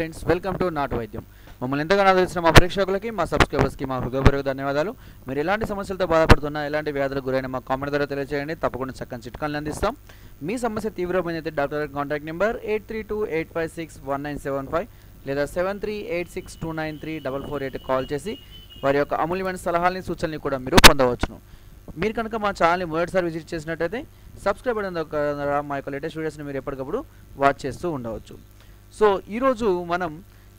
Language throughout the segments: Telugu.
ఫ్రెండ్స్ వెల్కమ్ టు నాటు వైద్యం మమ్మల్ని ఎంతగానో ఆదరిస్తున్న మా ప్రేక్షకులకి మా సబ్స్క్రైబర్స్కి మా హృదయపూర్వక ధన్యవాదాలు. మీరు ఎలాంటి సమస్యలతో బాధపడుతున్నా ఎలాంటి వ్యాధులకు గురైన మా కామెంట్ ద్వారా తెలియజేయండి తప్పకుండా చక్కని చిట్కాలను అందిస్తాం. మీ సమస్య తీవ్రమైనది doctor contact number eight three two eight five six one nine seven five లేదా seven three eight six two nine three double four eight call చేసి వారి యొక్క అమూల్యమైన సలహాలని సూచనలు కూడా మీరు పొందవచ్చును. మీరు కనుక మా ఛానల్ని మొదటిసారి విజిట్ చేసినట్టయితే సబ్స్క్రైబ్ అయిన ద్వారా మా యొక్క లేటెస్ట్ వీడియోస్ని మీరు ఎప్పటికప్పుడు వాచ్ చేస్తూ ఉండవచ్చు. సో ఈరోజు మనం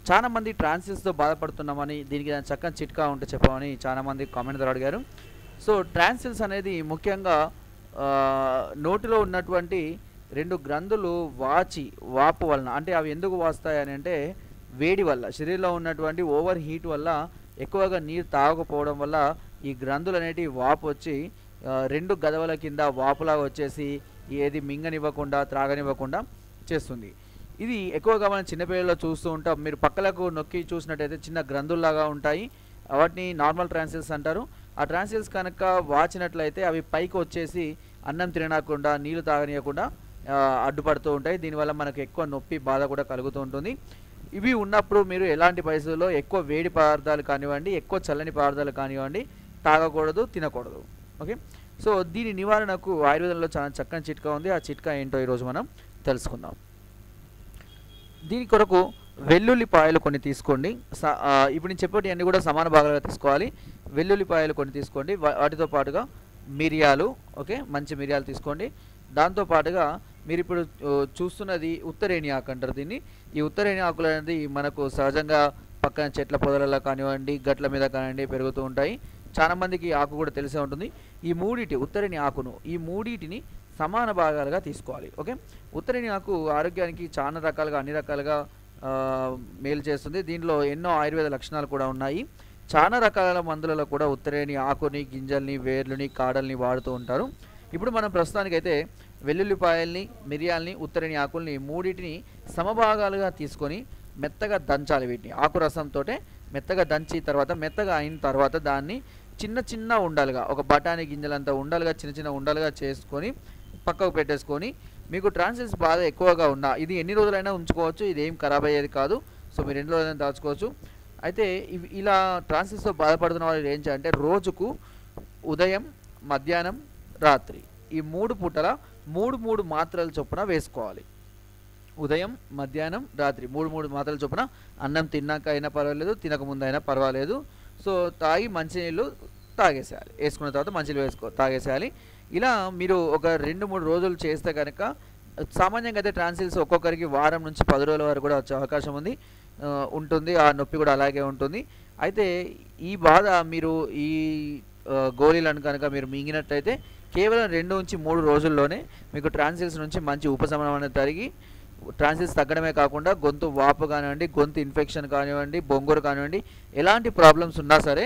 చాలామంది మంది బాధపడుతున్నామని దీనికి దాని చక్కని చిట్కా ఉంటే చెప్పమని చాలా మంది కామెంట్ ద్వారా అడిగారు. సో ట్రాన్సిల్స్ అనేది ముఖ్యంగా నోటిలో ఉన్నటువంటి రెండు గ్రంథులు వాచి వాపు వలన అంటే అవి ఎందుకు వాస్తాయని అంటే వేడి వల్ల శరీరంలో ఉన్నటువంటి ఓవర్ హీట్ వల్ల ఎక్కువగా నీరు తాగకపోవడం వల్ల ఈ గ్రంథులు అనేటివి వాపు వచ్చి రెండు గదవల కింద వాపులాగా వచ్చేసి ఏది మింగనివ్వకుండా త్రాగనివ్వకుండా చేస్తుంది. ఇది ఎక్కువగా మనం చిన్నపిల్లల్లో చూస్తూ ఉంటాం. మీరు పక్కలకు నొక్కి చూసినట్టయితే చిన్న గ్రంథుల్లాగా ఉంటాయి. వాటిని నార్మల్ ట్రాన్సిల్స్ అంటారు. ఆ ట్రాన్సిల్స్ కనుక వాచినట్లయితే అవి పైకి వచ్చేసి అన్నం తినకుండా నీళ్ళు తాగనీయకుండా అడ్డుపడుతూ ఉంటాయి. దీనివల్ల మనకు ఎక్కువ నొప్పి బాధ కూడా కలుగుతూ ఉంటుంది. ఇవి ఉన్నప్పుడు మీరు ఎలాంటి పరిస్థితుల్లో ఎక్కువ వేడి పదార్థాలు కానివ్వండి ఎక్కువ చల్లని పదార్థాలు కానివ్వండి తాగకూడదు తినకూడదు. ఓకే? సో దీని నివారణకు ఆయుర్వేదంలో చాలా చక్కని చిట్కా ఉంది. ఆ చిట్కా ఏంటో ఈరోజు మనం తెలుసుకుందాం. దీని కొరకు వెల్లుల్లిపాయలు కొన్ని తీసుకోండి. స- ఇప్పుడు నేను చెప్పేటి అన్ని కూడా సమాన భాగాలుగా తీసుకోవాలి. వెల్లుల్లిపాయలు కొన్ని తీసుకోండి. వాటితో పాటుగా మిరియాలు ఓకే మంచి మిరియాలు తీసుకోండి. దాంతో పాటుగా మీరు ఇప్పుడు చూస్తున్నది ఉత్తరేణి ఆకు అంటారు దీన్ని. ఈ ఉత్తరేణి ఆకులు అనేది మనకు సహజంగా పక్కన చెట్ల పొదలలో కానివ్వండి గట్ల మీద కానివ్వండి పెరుగుతూ ఉంటాయి. చాలామందికి ఆకు కూడా తెలిసే ఉంటుంది. ఈ మూడిటి ఉత్తరేణి ఆకును ఈ మూడిటిని సమాన భాగాలుగా తీసుకోవాలి ఓకే? ఉత్తరిని ఆకు ఆరోగ్యానికి చాలా రకాలుగా అన్ని రకాలుగా మేలు చేస్తుంది. దీనిలో ఎన్నో ఆయుర్వేద లక్షణాలు కూడా ఉన్నాయి. చాలా రకాల మందులలో కూడా ఉత్తరేని ఆకుని గింజల్ని వేర్లని కాడల్ని వాడుతూ ఉంటారు. ఇప్పుడు మనం ప్రస్తుతానికైతే వెల్లుల్లిపాయల్ని మిరియాల్ని ఉత్తరేని ఆకుల్ని మూడింటిని సమభాగాలుగా తీసుకొని మెత్తగా దంచాలి వీటిని. ఆకురసంతో మెత్తగా దంచి తర్వాత మెత్తగా అయిన తర్వాత దాన్ని చిన్న చిన్న ఉండలుగా ఒక బఠానీ గింజలంతా ఉండలుగా చిన్న చిన్న ఉండలుగా చేసుకొని పక్కకు పెట్టేసుకొని మీకు ట్రాన్సిల్స్ బాధ ఎక్కువగా ఉన్నా ఇది ఎన్ని రోజులైనా ఉంచుకోవచ్చు ఇది ఏం ఖరాబ్ అయ్యేది కాదు. సో మీరు ఎన్ని రోజులైనా దాచుకోవచ్చు. అయితే ఇవి ఇలా ట్రాన్సిల్స్తో బాధపడుతున్న వాళ్ళు ఏం చేయాలంటే రోజుకు ఉదయం మధ్యాహ్నం రాత్రి ఈ మూడు పూటల మూడు మూడు మాత్రలు చొప్పున వేసుకోవాలి. ఉదయం మధ్యాహ్నం రాత్రి మూడు మూడు మాత్రల చొప్పున అన్నం తిన్నాక అయినా పర్వాలేదు తినక ముందు అయినా పర్వాలేదు. సో తాగి మంచినీళ్ళు తాగేసేయాలి. వేసుకున్న తర్వాత మంచినీళ్ళు వేసుకో తాగేసేయాలి. ఇలా మీరు ఒక రెండు మూడు రోజులు చేస్తే కనుక సామాన్యంగా అయితే ట్రాన్సిల్స్ ఒక్కొక్కరికి వారం నుంచి పది రోజుల వరకు కూడా వచ్చే అవకాశం ఉంది. ఉంటుంది. ఆ నొప్పి కూడా అలాగే ఉంటుంది. అయితే ఈ బాధ మీరు ఈ గోళీలను కనుక మీరు మింగినట్టయితే కేవలం రెండు నుంచి మూడు రోజుల్లోనే మీకు ట్రాన్సిల్స్ నుంచి మంచి ఉపశమనం అనేది తరిగి ట్రాన్సిల్స్ తగ్గడమే కాకుండా గొంతు వాపు కానివ్వండి గొంతు ఇన్ఫెక్షన్ కానివ్వండి బొంగురు కానివ్వండి ఎలాంటి ప్రాబ్లమ్స్ ఉన్నా సరే